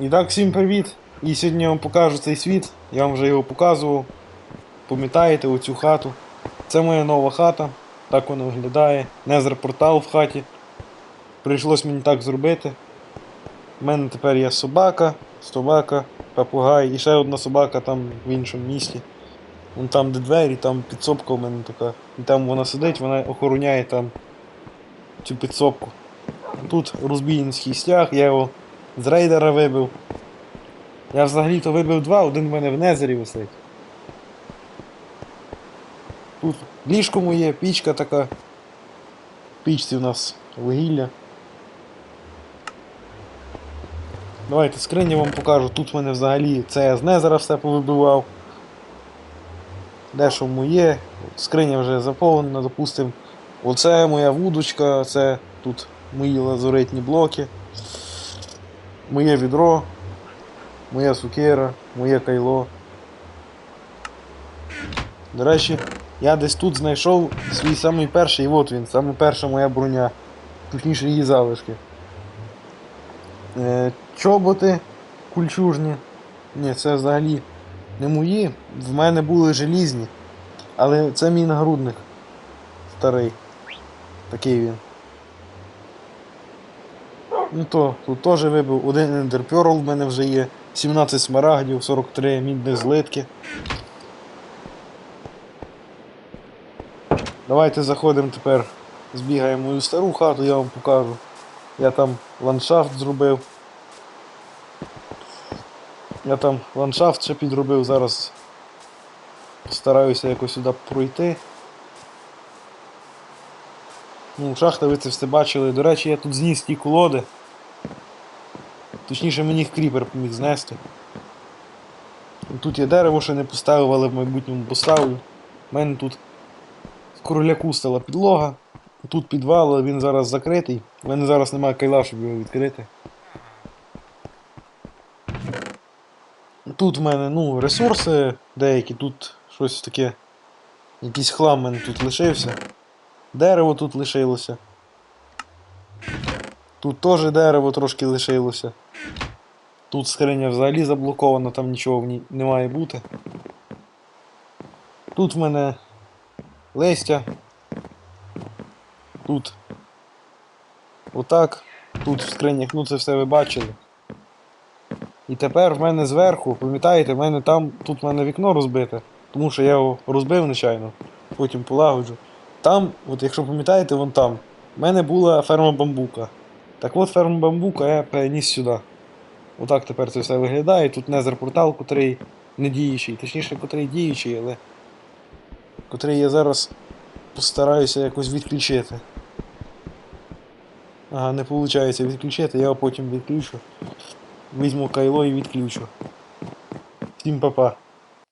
І так, всім привіт! І сьогодні я вам покажу цей світ. Я вам вже його показував. Пам'ятаєте оцю хату. Це моя нова хата. Так вона виглядає. Незер портал в хаті. Прийшлось мені так зробити. У мене тепер є собака, собака, папугай і ще одна собака там в іншому місті. Вон там, де двері, там підсобка у мене така. І там вона сидить, вона охороняє там цю підсобку. Тут розбійницький стяг, я його з рейдера вибив. Я взагалі-то вибив два, один в мене в незері висить. Тут ліжко моє, пічка така. Пічці у нас вугілля. Давайте скрині вам покажу. Тут в мене взагалі це я з незера все повибивав. Де що моє, скриня вже заповнена, допустим. Оце моя вудочка, це тут мої лазуритні блоки. Моє відро, моя сукера, моє кайло. До речі, я десь тут знайшов свій самий перший, от він, саме перша моя броня. Точніше її залишки. Е, чоботи кульчужні. Ні, це взагалі не мої. В мене були желізні. Але це мій нагрудник. Старий. Такий він. Ну то, тут теж вибив один ендерперл в мене вже є. 17 смарагдів, 43 мідних злитки. Давайте заходимо тепер, збігаємо мою стару хату, я вам покажу. Я там ландшафт зробив. Я там ландшафт ще підробив, зараз постараюся якось сюди пройти. Ну, шахта ви це все бачили. До речі, я тут зніс ті колоди. Точніше, мені їх кріпер поміг знести. Тут я дерево ще не поставив, але в майбутньому поставлю. У мене тут з короляку стала підлога. Тут підвал, але він зараз закритий. У мене зараз немає кайла, щоб його відкрити. Тут в мене ну, ресурси деякі, тут щось таке. Якийсь хлам в мене тут лишився. Дерево тут лишилося. Тут теж дерево трошки лишилося. Тут скриня взагалі заблокована, там нічого в ній не має бути. Тут в мене листя. Тут. Отак. Тут в скринях, ну це все ви бачили. І тепер в мене зверху, пам'ятаєте, в мене там, тут в мене вікно розбите, тому що я його розбив нечайно, потім полагоджу. Там, от якщо пам'ятаєте, вон там, в мене була ферма бамбука. Так от ферму бамбука я переніс сюди. Отак тепер це все виглядає. Тут незер портал, котрий не діючий, точніше, котрий діючий, але котрий я зараз постараюся якось відключити. Ага, не виходить відключити, я його потім відключу. Візьму кайло і відключу. Всім па-па.